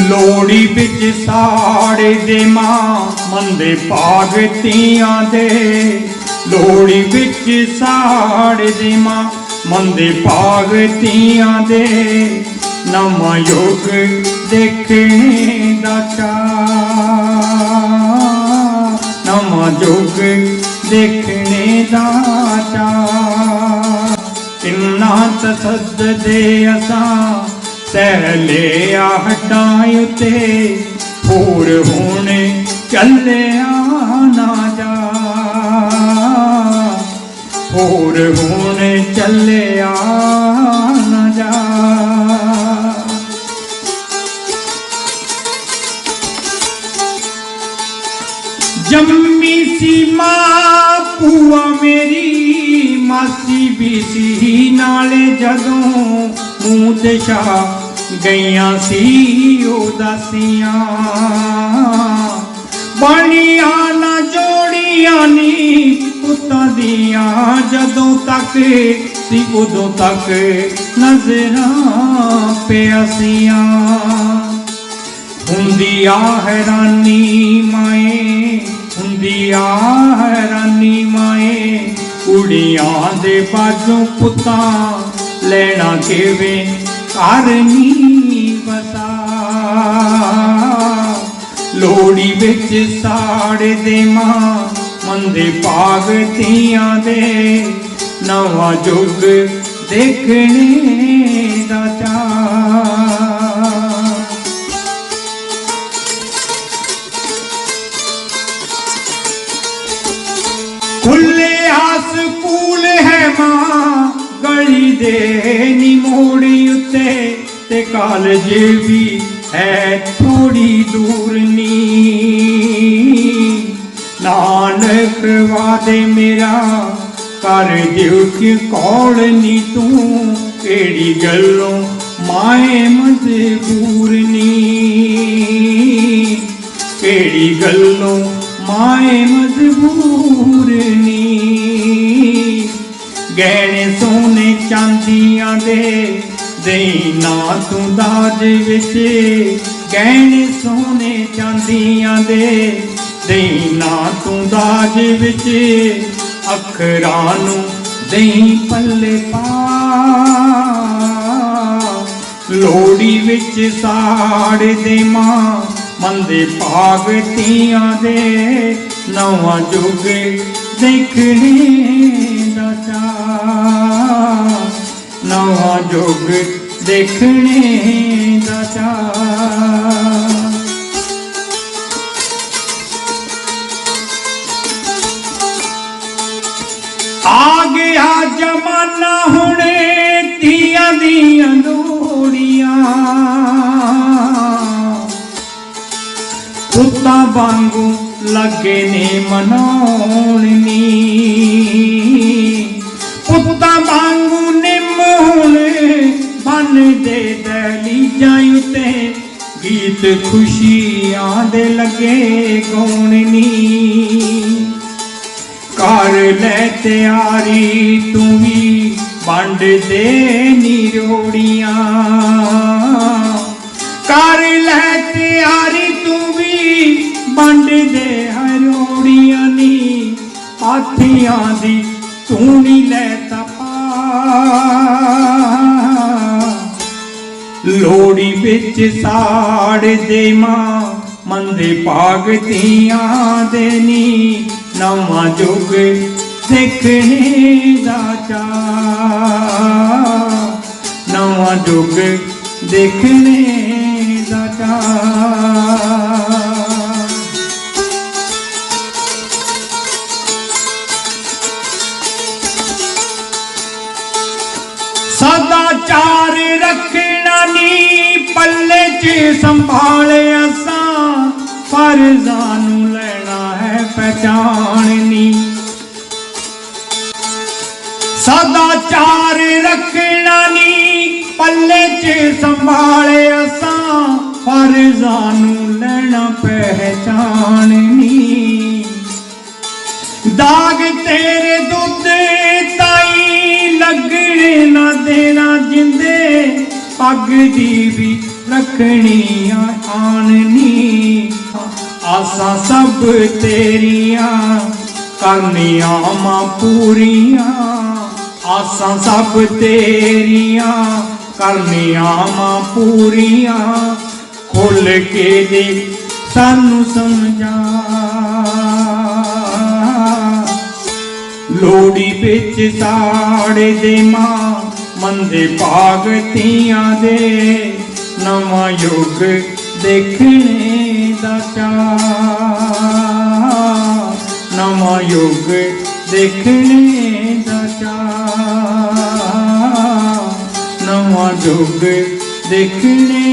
ਲੋੜੀ ਵਿੱਚ ਸਾੜੇ ਦੇ ਮਾਂ ਮੰਦੇ ਭਾਗਤੀਆਂ ਦੇ। ਲੋੜੀ ਵਿੱਚ ਸਾੜੇ ਦੇ ਮਾਂ ਮੰਦੇ ਭਾਗਤੀਆਂ ਦੇ। ਨਵਾਂ ਯੁੱਗ ਦੇਖਣੇ ਦਾ ਚਾਅ। ਨਵਾਂ ਯੁੱਗ ਦੇਖਣੇ ਦਾ ਚਾਅ। ਇੰਨਾ ਤਸੱਦਦੇ ਅਸਾਂ ਸਹਿਲਿਆ ਹਟਾਂ ਉਤੇ ਹੋਰ ਹੁਣ ਚੱਲਿਆ ਨਾ ਜਾ। ਹੋਰ ਹੁਣ ਚੱਲਿਆ ਨਾ ਜਾ। ਜੰਮੀ ਸੀ ਮਾਂ ਪੂਆ ਮੇਰੀ, ਮਾਸੀ ਵੀ ਸੀ ਨਾਲੇ ਜਦੋਂ ਮੂੰਹ ਤੇ ਸ਼ਾਹ ਗਈਆਂ ਸੀ ਉਦਾਸੀਆਂ। ਬਣੀਆਂ ਨਾ ਜੋੜੀਆਂ ਨੀ ਪੁੱਤਾਂ ਦੀਆਂ, ਜਦੋਂ ਤੱਕ ਸੀ ਉਦੋਂ ਤੱਕ ਨਜ਼ਰਾਂ ਪਿਆਸੀਆਂ। ਹੁੰਦੀ ਆ ਹੈਰਾਨੀ ਮਾਏ ਹੁੰਦੀ ਆ ਹੈਰਾਨੀ ਮਾਏ, ਕੁੜੀਆਂ ਦੇ ਬਾਝੋਂ ਪੁੱਤਾਂ ਲੈਣਾ ਕਿਵੇਂ ਕਰਨੀ ਬਤਾ ਲੋੜੀ ਵਿੱਚ ਸਾੜੇ ਦੇ ਮਾਂ ਮੰਦੇ ਭਾਗਤੀਆਂ ਦੇ। ਨਵਾਂ ਯੁੱਗ ਦੇਖਣੇ ਦਾ ਚਾਅ। ਖੁੱਲੇ ਆਸ ਕੂਲ ਹੈ ਮਾਂ। ਗਲੀ ਦੇ ਨੀ ਮੋੜੀ ਉੱਤੇ ਤੇ ਕਾਲਜ ਵੀ ਹੈ ਥੋੜੀ ਦੂਰ ਨੀ। ਨਾਨਕ ਵਾਦੇ ਮੇਰਾ ਕਰ ਦਿਉ ਕਿ ਕੌਲ ਨੀ ਤੂੰ, ਕਿਹੜੀ ਗੱਲੋਂ ਮਾਏ ਮਜਬੂਰ ਨੀ। ਕਿਹੜੀ ਗੱਲੋਂ ਮਾਏ ਮਜਬੂਰ ਨੀ। ਦੇ ਦੇਈ ਨਾ ਤੂੰ ਦਾਜ ਵਿੱਚ। ਗਹਿਣੇ ਸੋਨੇ ਚਾਂਦੀਆਂ ਦੇ ਦੇਈ ਨਾ ਤੂੰ ਦਾਜ ਵਿੱਚ। ਅੱਖਰਾਂ ਨੂੰ ਦੇਈ ਪੱਲੇ ਪਾ। ਲੋੜੀ ਵਿੱਚ ਸਾੜ ਦੇ ਮਾਂ ਮੰਦੇ ਭਾਗਤੀਆਂ ਦੇ। ਨਵਾਂ ਯੁੱਗ ਦੇਖਣੇ ਨਵਾਂ ਦੇਖਣੇ ਦਾ ਚਾਅ। ਆ ਗਿਆ ਜਮਾਨਾ ਹੁਣੇ ਧੀਆਂ ਦੀਆਂ ਲੋੜੀਆਂ। ਪੁੱਤਾਂ ਵਾਂਗੂ ਲੱਗੇ ਨੇ ਮਨਾਉਣ ਨੀ। ਪੁੱਤਾਂ ਵਾਂਗੂ ਬਨ ਦੇ ਦਲੀਜਾਂ ਉਤੇ ਗੀਤ ਖੁਸ਼ੀਆਂ ਦੇ ਲੱਗੇ ਗਾਉਣ ਨੀ। ਕਰ ਲੈ ਤਿਆਰੀ ਤੂੰ ਵੀ ਵੰਡ ਦੇ ਨਿਰੋੜੀਆਂ ਕਰ ਲੈ ਤਿਆਰੀ ਤੂੰ ਵੀ ਵੰਡ ਦੇ ਹਰੋੜੀਆਂ ਨੀ। ਪਾਥੀਆਂ ਦੀ ਤੂੰ ਨੀ ਲੈ ਤਪਾ ਲੋੜੀ ਵਿੱਚ ਸਾੜ ਦੇ ਮਾਂ ਮੰਦੇ ਭਾਗਤੀਆਂ ਦੇ ਨੀ, ਨਵਾਂ ਯੁੱਗ ਦੇਖਣੇ ਦਾ ਚਾਅ। ਨਵਾਂ ਯੁੱਗ ਦੇਖਣੇ ਦਾ ਚਾਅ। ਸਦਾ ਚਾਰ ਰੱਖਣਾ ਨੀ ਪੱਲੇ 'ਚ ਸੰਭਾਲੇ ਅਸਾਂ ਫਰਜ਼ਾਂ ਨੂੰ ਲੈਣਾ ਹੈ ਪਛਾਣਨੀ ਸਦਾ ਚਾਰ ਰੱਖਣਾ ਨੀ, ਪੱਲੇ 'ਚ ਸੰਭਾਲੇ ਅਸਾਂ ਫਰਜ਼ਾਂ ਨੂੰ ਲੈਣਾ ਪਹਿਚਾਣਨੀ ਦਾਗ ਤੇਰੇ ਦੁੱਧ ਤਾਈ ਲੱਗਣੇ ਨਾ ਅੱਗ ਜਿੰਦੇ ਪੱਗ ਦੀ ਵੀ ਰੱਖਣੀ ਆਣਨੀ ਆਸਾਂ ਸਭ ਤੇਰੀਆਂ ਕਰਨੀਆਂ ਮਾਂ ਪੂਰੀਆਂ। ਆਸਾਂ ਸਭ ਤੇਰੀਆਂ ਕਰਨੀਆਂ ਮਾਂ ਪੂਰੀਆਂ। ਖੁੱਲ ਕੇ ਦੇ ਸਾਨੂੰ ਸਮਝਾ। ਲੋੜੀ ਵਿੱਚ ਸਾੜੇ ਦੇ ਮਾਂ ਮੰਦੇ ਭਾਗਤੀਆਂ ਦੇ ਨਵਾਂ ਯੁੱਗ ਦੇਖਣੇ ਦਾ ਚਾਅ। ਨਵਾਂ ਯੁੱਗ ਦੇਖਣੇ ਦਾ ਚਾਅ। ਨਵਾਂ ਯੁੱਗ ਦੇਖਣੇ